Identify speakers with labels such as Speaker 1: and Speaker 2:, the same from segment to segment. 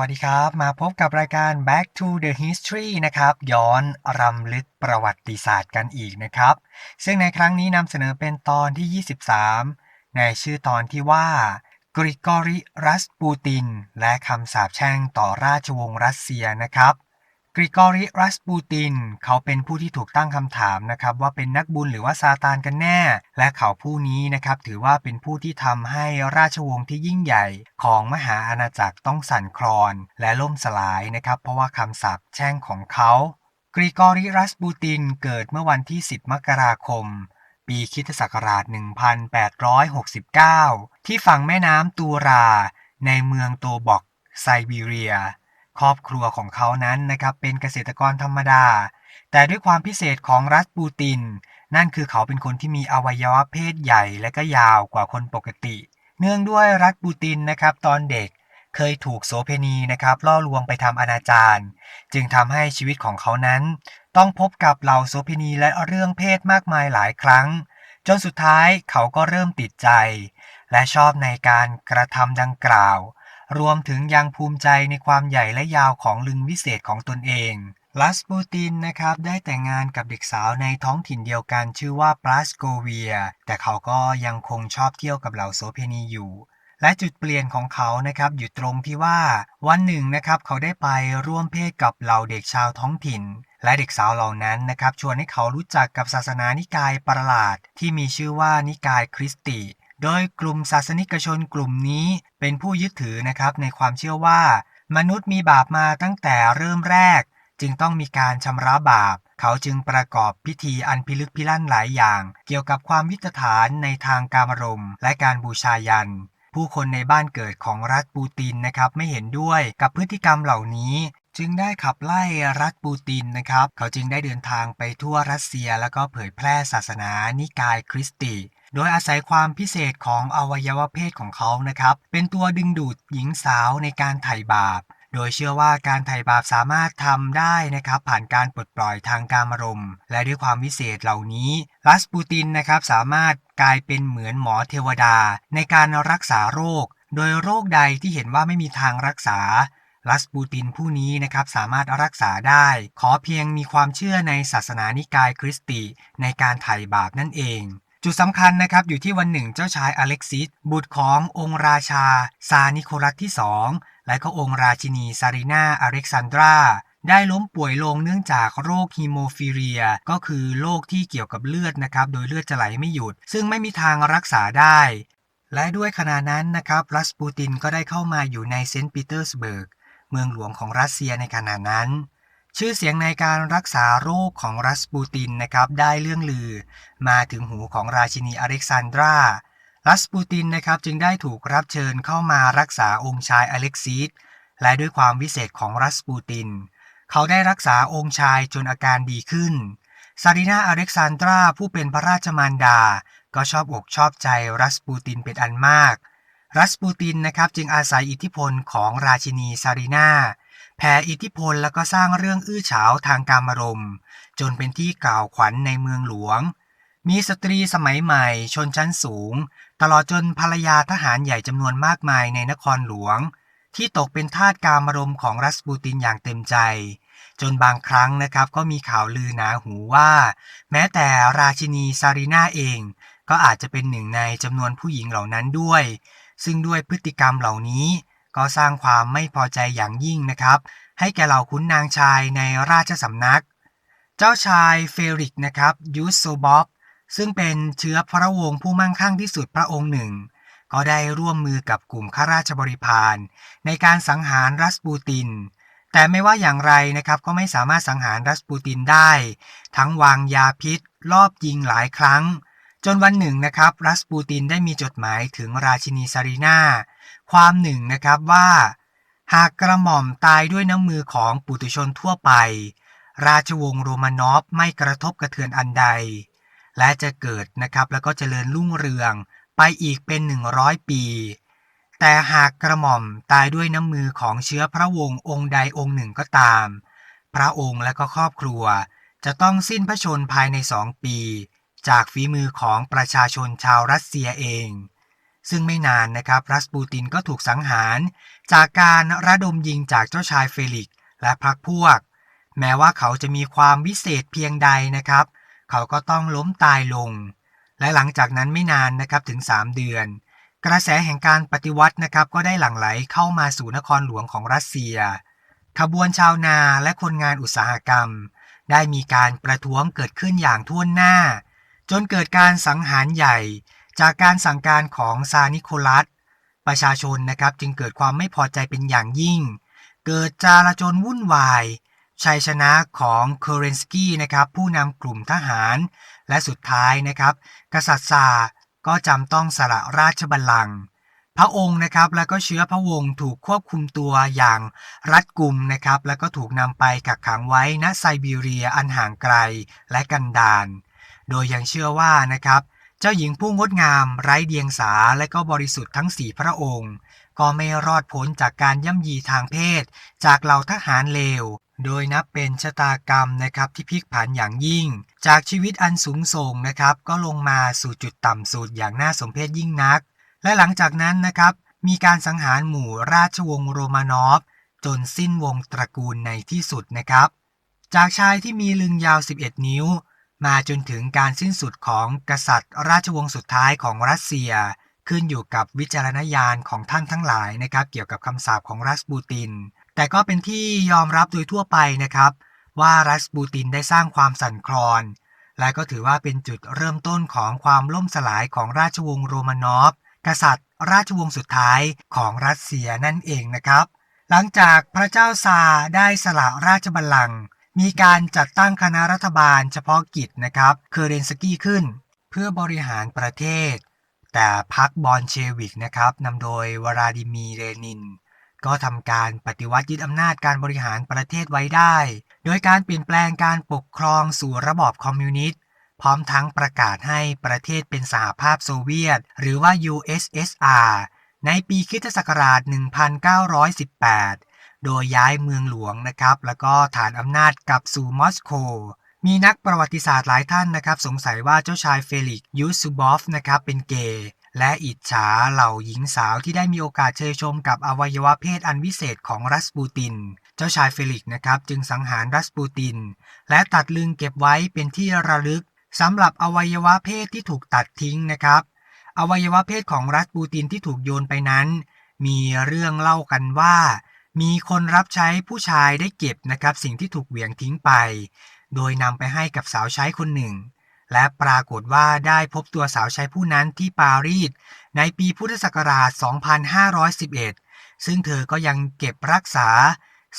Speaker 1: สวัสดีครับ มาพบกับรายการ Back to the History นะครับ ย้อนรำลึกประวัติศาสตร์กันอีกนะครับ ซึ่งในครั้งนี้นำเสนอเป็นตอนที่ 23 ในชื่อตอนที่ว่ากริกอริ รัสปูติน และคำสาปแช่งต่อราชวงศ์รัสเซียนะครับ กริกอริรัสปูติน เขาเป็นผู้ที่ถูกตั้งคำถามนะครับว่าเป็นนักบุญหรือว่าซาตานกันแน่ และเขาผู้นี้นะครับถือว่าเป็นผู้ที่ทำให้ราชวงศ์ที่ยิ่งใหญ่ ของมหาอาณาจักรต้องสั่นคลอน และล่มสลายนะครับเพราะว่าคำสาปแช่งของเขากริกอริรัสปูตินเกิดเมื่อวันที่ 10 มกราคม ปีคริสตศักราช 1869 ที่ฝั่งแม่น้ำตูรา ในเมืองโตบอกไซบีเรีย ครอบครัวของเขานั้นนะครับเป็นเกษตรกรธรรมดา แต่ด้วยความพิเศษของรัสปูติน นั่นคือเขาเป็นคนที่มีอวัยวะเพศใหญ่และก็ยาวกว่าคนปกติ เนื่องด้วยรัสปูตินนะครับตอนเด็กเคยถูกโสเพณีนะครับล่อลวงไปทำอนาจารจึงทำให้ชีวิตของเขานั้น ต้องพบกับเหล่าโสเพณีและเรื่องเพศมากมายหลายครั้ง จนสุดท้ายเขาก็เริ่มติดใจ และชอบในการกระทำดังกล่าว รวมถึงยังภูมิใจในความใหญ่และยาวของลึงวิเศษของตนเองลัสปูตินนะครับได้แต่งงานกับเด็กสาวในท้องถิ่นเดียวกันชื่อว่าปราสโกเวีย แต่เขาก็ยังคงชอบเที่ยวกับเหล่าโสเพณีอยู่ และจุดเปลี่ยนของเขานะครับอยู่ตรงที่ว่าวันหนึ่งนะครับเขาได้ไปร่วมเพศกับเหล่าเด็กชาวท้องถิ่น และเด็กสาวเหล่านั้นนะครับชวนให้เขารู้จักกับศาสนานิกายประหลาด ที่มีชื่อว่านิกายคริสติ โดยกลุ่มศาสนิกชนกลุ่มนี้เป็นผู้ยึดถือนะครับในความเชื่อว่า มนุษย์มีบาปมาตั้งแต่เริ่มแรก จึงต้องมีการชำระบาป เขาจึงประกอบพิธีอันพิลึกพิลั่นหลายอย่าง เกี่ยวกับความวิตฐานในทางการรมณ์และการบูชายัน ผู้คนในบ้านเกิดของรัฐปูตินนะครับไม่เห็นด้วยกับพฤติกรรมเหล่านี้จึงได้ขับไล่รัฐปูตินนะครับ เขาจึงได้เดินทางไปทั่วรัสเซียแล้วก็เผยแพร่ศาสนานิกายคริสติ โดยอาศัยความพิเศษของอวัยวะเพศของเขานะครับ เป็นตัวดึงดูดหญิงสาวในการไถ่บาป โดยเชื่อว่าการไถ่บาปสามารถทำได้นะครับ ผ่านการปลดปล่อยทางการมรมและด้วยความวิเศษเหล่านี้ลัสปูตินนะครับสามารถกลายเป็นเหมือนหมอเทวดา ในการรักษาโรค โดยโรคใดที่เห็นว่าไม่มีทางรักษาลัสปูตินผู้นี้นะครับสามารถรักษาได้ ขอเพียงมีความเชื่อในศาสนานิกายคริสติในการไถ่บาปนั่นเอง จุดสำคัญนะครับอยู่ที่วันหนึ่งเจ้าชายอเล็กซิส บุตรขององค์ราชา ซานิโคลัสที่สองและก็องค์ราชินีซารินาอเล็กซานดราได้ล้มป่วยลงเนื่องจากโรคฮีโมฟิเรีย ก็คือโรคที่เกี่ยวกับเลือดนะครับ โดยเลือดจะไหลไม่หยุด ซึ่งไม่มีทางรักษาได้ และด้วยขณะนั้นนะครับรัสปูตินก็ได้เข้ามาอยู่ในเซนต์ปีเตอร์สเบิร์ก เมืองหลวงของรัสเซียในขณะนั้น ชื่อเสียงในการรักษาโรคของรัสปูตินนะครับได้เรื่องลือ มาถึงหูของราชินีอเล็กซานดรารัสปูตินนะครับจึงได้ถูกรับเชิญเข้ามารักษาองค์ชายอเล็กซิสและด้วยความวิเศษของรัสปูติน เขาได้รักษาองค์ชายจนอาการดีขึ้นซารินาอเล็กซานดราผู้เป็นพระราชมารดา ก็ชอบอกชอบใจรัสปูตินเป็นอันมาก รัสปูตินนะครับจึงอาศัยอิทธิพลของราชินีซารินา แผ่อิทธิพลแล้วก็สร้างเรื่องอื้อฉาวทางการมรมจนเป็นที่กล่าวขวัญในเมืองหลวง มีสตรีสมัยใหม่ชนชั้นสูง ตลอดจนภรรยาทหารใหญ่จำนวนมากมายในนครหลวง ที่ตกเป็นทาสการมรมของรัสปูตินอย่างเต็มใจ จนบางครั้งนะครับก็มีข่าวลือหนาหูว่า แม้แต่ราชินีซารีนาเอง ก็อาจจะเป็นหนึ่งในจำนวนผู้หญิงเหล่านั้นด้วย ซึ่งด้วยพฤติกรรมเหล่านี้ ก็สร้างความไม่พอใจอย่างยิ่งนะครับ ให้แก่เหล่าขุนนางชายในราชสำนัก เจ้าชายเฟริกนะครับยูสโซบอฟซึ่งเป็นเชื้อพระวงศ์ผู้มั่งคั่งที่สุดพระองค์หนึ่ง ก็ได้ร่วมมือกับกลุ่มข้าราชบริพารในการสังหารรัสปูติน แต่ไม่ว่าอย่างไรนะครับก็ไม่สามารถสังหารรัสปูตินได้ ทั้งวางยาพิษรอบยิงหลายครั้ง จนวันหนึ่งนะครับรัสปูตินได้มีจดหมายถึงราชินีซารีนา ความหนึ่งนะครับว่า หากกระหม่อมตายด้วยน้ำมือของปุถุชนทั่วไป ราชวงศ์โรมานอฟไม่กระทบกระเทือนอันใด และจะเกิดนะครับแล้วก็เจริญรุ่งเรืองไปอีกเป็น 100 ปี แต่หากกระหม่อมตายด้วยน้ำมือของเชื้อพระวงศ์องค์ใดองค์หนึ่งก็ตาม พระองค์และก็ครอบครัว จะต้องสิ้นพระชนภายในสองปี จากฝีมือของประชาชนชาวรัสเซียเอง ซึ่งไม่นานนะครับรัสปูตินก็ถูกสังหาร จากการระดมยิงจากเจ้าชายเฟลิกและพรรคพวก แม้ว่าเขาจะมีความวิเศษเพียงใดนะครับ เขาก็ต้องล้มตายลง และหลังจากนั้นไม่นานนะครับถึง 3 เดือน กระแสแห่งการปฏิวัตินะครับก็ได้หลั่งไหลเข้ามาสู่นครหลวงของรัสเซีย ขบวนชาวนาและคนงานอุตสาหกรรม ได้มีการประท้วงเกิดขึ้นอย่างท่วนหน้า จนเกิดการสังหารใหญ่ จากการสั่งการของซานิโคลัส ประชาชนนะครับจึงเกิดความไม่พอใจเป็นอย่างยิ่ง เกิดจาราจนวุ่นวาย ชัยชนะของเคเรนสกี้นะครับผู้นำกลุ่มทหาร และสุดท้ายนะครับ กษัตริย์ซาก็จำต้องสละราชบัลลังก์พระองค์นะครับแล้วก็เชื้อพระวงศ์ถูกควบคุมตัวอย่างรัดกุมนะครับแล้วก็ถูกนำไปกักขังไว้ณไซบีเรียอันห่างไกลและกันดารโดยยังเชื่อว่านะครับ จ้าหญิงผู้งดงามไร้เดียงสาและก็บริสุทธิ์ทั้งสี่พระองค์ ก็ไม่รอดพ้นจากการย่ำยีทางเพศ จากเหล่าทหารเลว โดยนับเป็นชะตากรรมนะครับที่พลิกผันอย่างยิ่ง จากชีวิตอันสูงส่งนะครับ ก็ลงมาสู่จุดต่ำสุดอย่างน่าสมเพชยิ่งนัก และหลังจากนั้นนะครับ มีการสังหารหมู่ราชวงศ์โรมานอฟ จนสิ้นวงตระกูลในที่สุดนะครับ จากชายที่มีลึงยาว 11 นิ้ว มาจนถึงการสิ้นสุดของกษัตริย์ ราชวงศ์สุดท้ายของรัสเซีย ขึ้นอยู่กับวิจารณญาณของท่านทั้งหลายนะครับ เกี่ยวกับคำสาปของรัสปูติน แต่ก็เป็นที่ยอมรับโดยทั่วไปนะครับ ว่ารัสปูตินได้สร้างความสั่นคลอน และก็ถือว่าเป็นจุดเริ่มต้นของความล่มสลายของราชวงศ์โรมานอฟกษัตริย์ ราชวงศ์สุดท้ายของรัสเซียนั่นเองนะครับ หลังจากพระเจ้าซาได้สละราชบัลลังก์ มีการจัดตั้งคณะรัฐบาลเฉพาะกิจนะครับเคอร์เรนสกี้ขึ้น เพื่อบริหารประเทศ แต่พรรคบอลเชวิกนะครับนำโดยวลาดิมีร์เรนิน ก็ทำการปฏิวัติยึดอำนาจการบริหารประเทศไว้ได้ โดยการเปลี่ยนแปลงการปกครองสู่ระบอบคอมมิวนิสต์พร้อมทั้งประกาศให้ประเทศเป็นสหภาพโซเวียต หรือว่า USSR ในปีคิศักราช 1918 โดยย้ายเมืองหลวงนะครับ แล้วก็ฐานอำนาจกลับสู่มอสโก มีนักประวัติศาสตร์หลายท่านนะครับ สงสัยว่าเจ้าชายเฟลิกยูซูบอฟนะครับเป็นเกย์และอิจฉาเหล่าหญิงสาวที่ได้มีโอกาสเชยชมกับอวัยวะเพศอันวิเศษของรัสปูติน เจ้าชายเฟลิกนะครับจึงสังหารรัสปูติน และตัดลึงเก็บไว้เป็นที่ระลึกสำหรับอวัยวะเพศที่ถูกตัดทิ้งนะครับ อวัยวะเพศของรัสปูตินที่ถูกโยนไปนั้น มีเรื่องเล่ากันว่า มีคนรับใช้ผู้ชายได้เก็บนะครับสิ่งที่ถูกเหวี่ยงทิ้งไป โดยนำไปให้กับสาวใช้คนหนึ่ง และปรากฏว่าได้พบตัวสาวใช้ผู้นั้นที่ปารีสในปีพุทธศักราช 2511 ซึ่งเธอก็ยังเก็บรักษา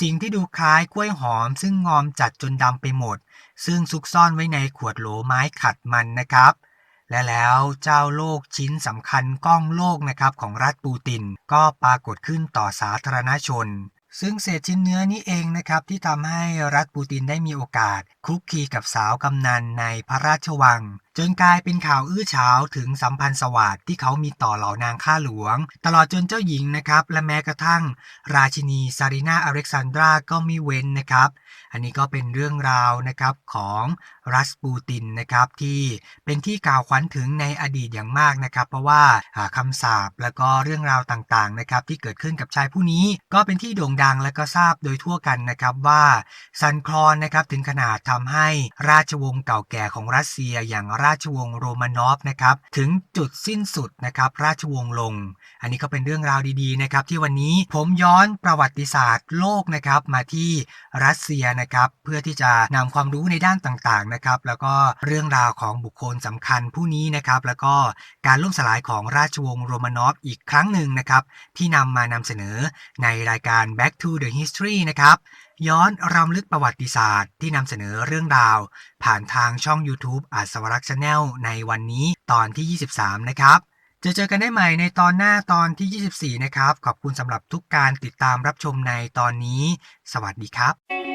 Speaker 1: สิ่งที่ดูคล้ายกล้วยหอม ซึ่งงอมจัดจนดำไปหมด ซึ่งซุกซ่อนไว้ในขวดโหลไม้ขัดมันนะครับ และแล้วเจ้าโลกชิ้นสำคัญกล้องโลกนะครับของรัฐปูติน ก็ปรากฏขึ้นต่อสาธารณชน ซึ่งเศษชิ้นเนื้อนี้เองนะครับที่ทำให้รัฐปูตินได้มีโอกาสคุกคีกับสาวกำนันในพระราชวัง จนกลายเป็นข่าวอื้อฉาวถึงสัมพันธ์สวัสดิ์ที่เขามีต่อเหล่านางข้าหลวง ตลอดจนเจ้าหญิงนะครับ และแม้กระทั่ง ราชินีซารินาอเล็กซานดราก็ไม่เว้นนะครับ อันนี้ก็เป็นเรื่องราวนะครับของรัสปูตินนะครับที่เป็นที่กล่าวขวัญถึงในอดีตอย่างมากนะครับ เพราะว่าคำสาปแล้วก็เรื่องราวต่างๆนะครับที่เกิดขึ้นกับชายผู้นี้ก็เป็นที่โด่งดังและก็ทราบโดยทั่วกันนะครับว่าซันคลอนนะครับถึงขนาดทำให้ราชวงศ์เก่าแก่ของรัสเซียอย่างราราชวงศ์โรมานอฟนะครับถึงจุดสิ้นสุดนะครับราชวงศ์ลง อันนี้ก็เป็นเรื่องราวดีๆนะครับที่วันนี้ผมย้อนประวัติศาสตร์โลกนะครับมาที่รัสเซียนะครับเพื่อที่จะนำความรู้ในด้านต่างๆนะครับแล้วก็เรื่องราวของบุคคลสำคัญผู้นี้นะครับแล้วก็การล่มสลายของราชวงศ์โรมานอฟอีกครั้งหนึ่งนะครับที่นำมานำเสนอในรายการ Back to the History นะครับ ย้อนรำลึกประวัติศาสตร์ที่นำเสนอเรื่องราว ผ่านทางช่อง YouTube อาสวรักษ์ชาแนลในวันนี้ตอนที่ 23 นะครับจะเจอกันได้ใหม่ในตอนหน้าตอนที่ 24 นะครับ ขอบคุณสำหรับทุกการติดตามรับชมในตอนนี้ สวัสดีครับ